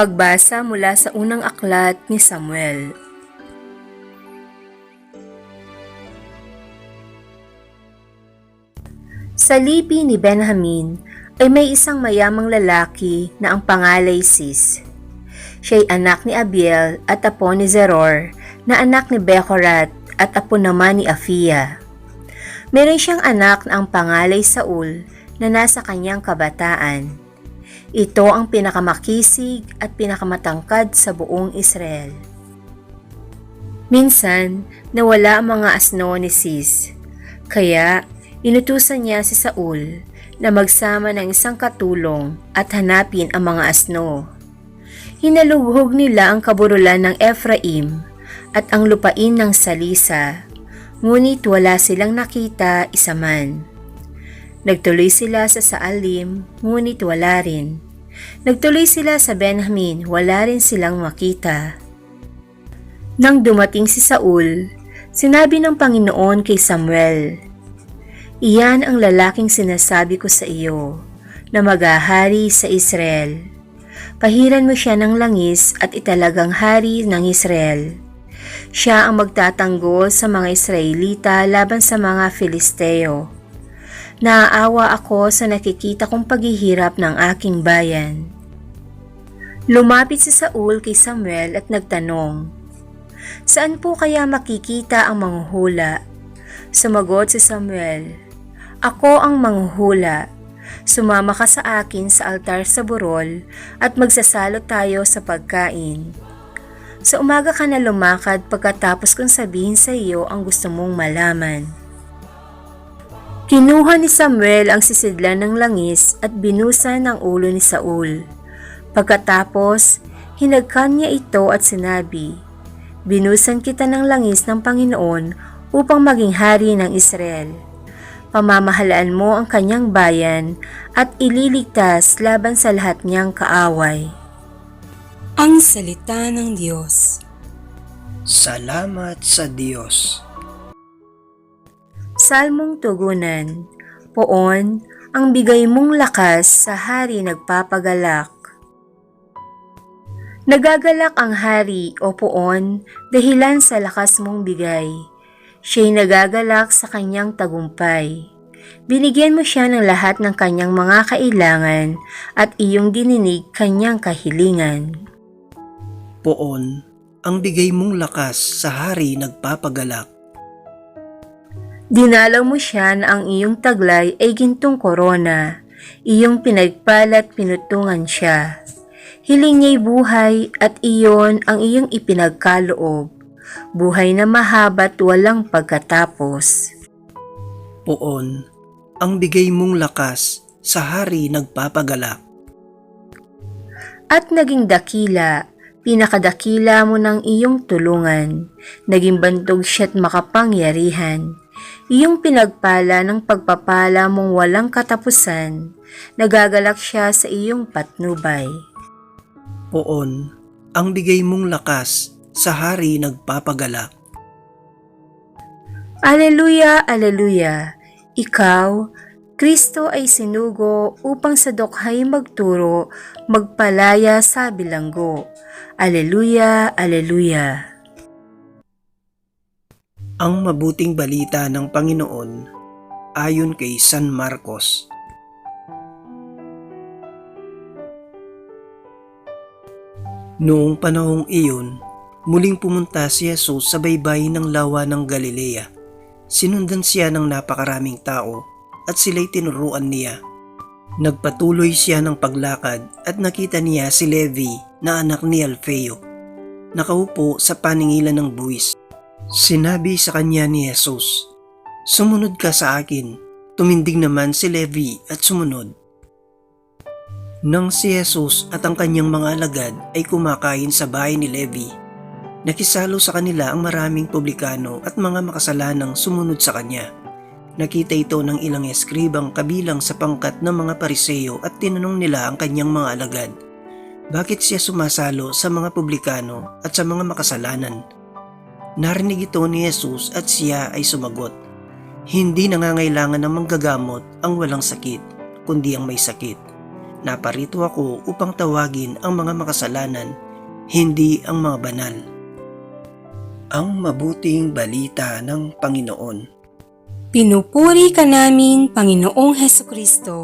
Pagbasa mula sa unang aklat ni Samuel. Sa lipi ni Benjamin ay may isang mayamang lalaki na ang pangalay Sis. Siya'y anak ni Abiel at apo ni Zeror na anak ni Bechorat at apo naman ni Afia. Meron siyang anak na ang pangalay Saul na nasa kanyang kabataan. Ito ang pinakamakisig at pinakamatangkad sa buong Israel. Minsan, nawala ang mga asno ni Sis. Kaya, inutusan niya si Saul na magsama ng isang katulong at hanapin ang mga asno. Hinalughog nila ang kaburulan ng Ephraim at ang lupain ng Salisa, ngunit wala silang nakita isa man. Nagtuloy sila sa Saalim, ngunit wala rin. Nagtuloy sila sa Benjamin, wala rin silang makita. Nang dumating si Saul, sinabi ng Panginoon kay Samuel, Iyan ang lalaking sinasabi ko sa iyo, na maghahari sa Israel. Pahiran mo siya ng langis at italagang hari ng Israel. Siya ang magtatanggol sa mga Israelita laban sa mga Filisteo. Naaawa ako sa nakikita kong paghihirap ng aking bayan. Lumapit si Saul kay Samuel at nagtanong, Saan po kaya makikita ang manghuhula? Sumagot si Samuel, Ako ang manghuhula. Sumama ka sa akin sa altar sa burol at magsasalo tayo sa pagkain. Sa umaga ka na lumakad pagkatapos kong sabihin sa iyo ang gusto mong malaman. Kinuha ni Samuel ang sisidlan ng langis at binusan ang ulo ni Saul. Pagkatapos, hinagkan niya ito at sinabi, Binusan kita ng langis ng Panginoon upang maging hari ng Israel. Pamamahalaan mo ang kanyang bayan at ililigtas laban sa lahat niyang kaaway. Ang Salita ng Diyos Salamat sa Diyos. Salmong Tugunan Poon, ang bigay mong lakas sa hari nagpapagalak. Nagagalak ang hari o poon dahilan sa lakas mong bigay. Siya'y nagagalak sa kanyang tagumpay. Binigyan mo siya ng lahat ng kanyang mga kailangan at iyong dininig kanyang kahilingan. Poon, ang bigay mong lakas sa hari nagpapagalak. Dinalaw mo siya na ang iyong taglay ay gintong korona. Iyong pinagpalat pinutungan siya. Hiling niya'y buhay at iyon ang iyong ipinagkaloob. Buhay na mahaba't walang pagkatapos. Poon, ang bigay mong lakas sa hari nagpapagalak. At naging dakila, pinakadakila mo ng iyong tulungan. Naging bantog siya't makapangyarihan. Iyong pinagpala ng pagpapala mong walang katapusan, nagagalak siya sa iyong patnubay. Poon, ang bigay mong lakas sa hari nagpapagalak. Aleluya, aleluya! Ikaw, Kristo ay sinugo upang sa dokhay magturo, magpalaya sa bilanggo. Aleluya, aleluya! Ang mabuting balita ng Panginoon ayon kay San Marcos. Noong panahong iyon, muling pumunta si Jesus sa baybay ng lawa ng Galilea. Sinundan siya ng napakaraming tao at sila'y tinuruan niya. Nagpatuloy siya ng paglakad at nakita niya si Levi na anak ni Alfeo. Nakaupo sa paningilan ng buwis. Sinabi sa kanya ni Jesus, Sumunod ka sa akin. Tumindig naman si Levi at sumunod. Nang si Jesus at ang kanyang mga alagad ay kumakain sa bahay ni Levi, nakisalo sa kanila ang maraming publikano at mga makasalanang sumunod sa kanya. Nakita ito ng ilang eskribang kabilang sa pangkat ng mga pariseyo at tinanong nila ang kanyang mga alagad. Bakit siya sumasalo sa mga publikano at sa mga makasalanan? Narinig ito ni Jesus at siya ay sumagot, Hindi nangangailangan ng manggagamot ang walang sakit, kundi ang may sakit. Naparito ako upang tawagin ang mga makasalanan, hindi ang mga banal. Ang mabuting balita ng Panginoon. Pinupuri ka namin, Panginoong Heso Kristo.